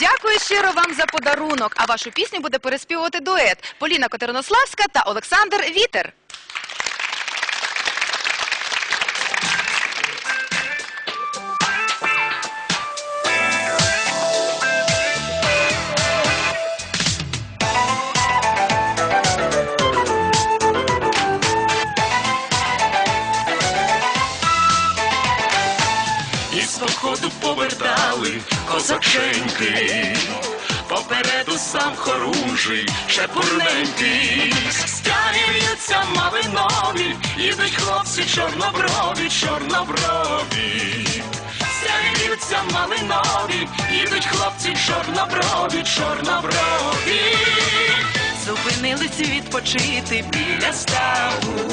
Дякую щиро вам за подарунок. А вашу пісню буде переспівувати дует Поліна Котернославська та Олександр Вітер. Із походу повертали козаченьки, попереду сам хорунжий, шепурненький, стягуються малинові, їдуть хлопці чорноброві, чорноброві. Стягуються малинові, їдуть хлопці чорноброві, чорноброві. Зупинились відпочити біля ставу,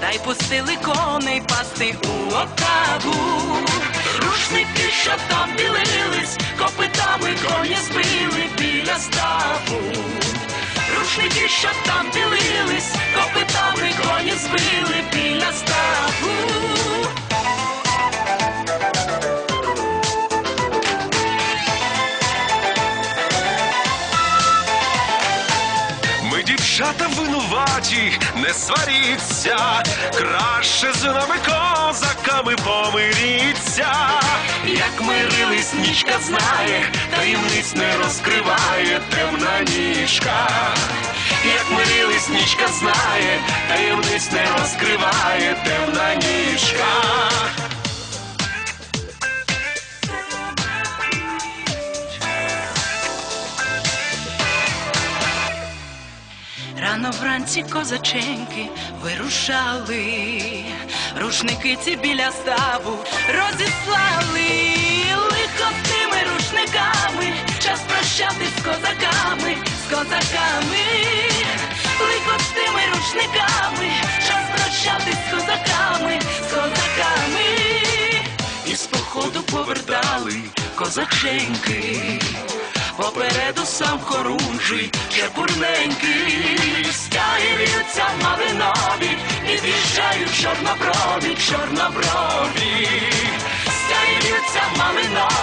та й пустили коней пасти у отаву. Рушники, що там білились, копитами коні збили біля ставу. Рушники, що там білились, копитами коні збили біля ставу. Ми дівчата винуваті, не сваріться, краще з нами козаками помиріться. Як мирились, нічка знає, таємниць не розкриває темна нічка. Як мирились, нічка знає, таємниць не розкриває темна Рано вранці козаченьки вирушали, рушники ці біля ставу розіслали, лихо з тими рушниками, час прощатись з козаками, з козаками, лихо з тими рушниками, час прощатись з козаками, з козаками. Із походу повертали козаченьки, попереду сам хорунжий, чепурненький, стягуються малинові, під'їжджають чорноброві, чорноброві, стягуються малинові,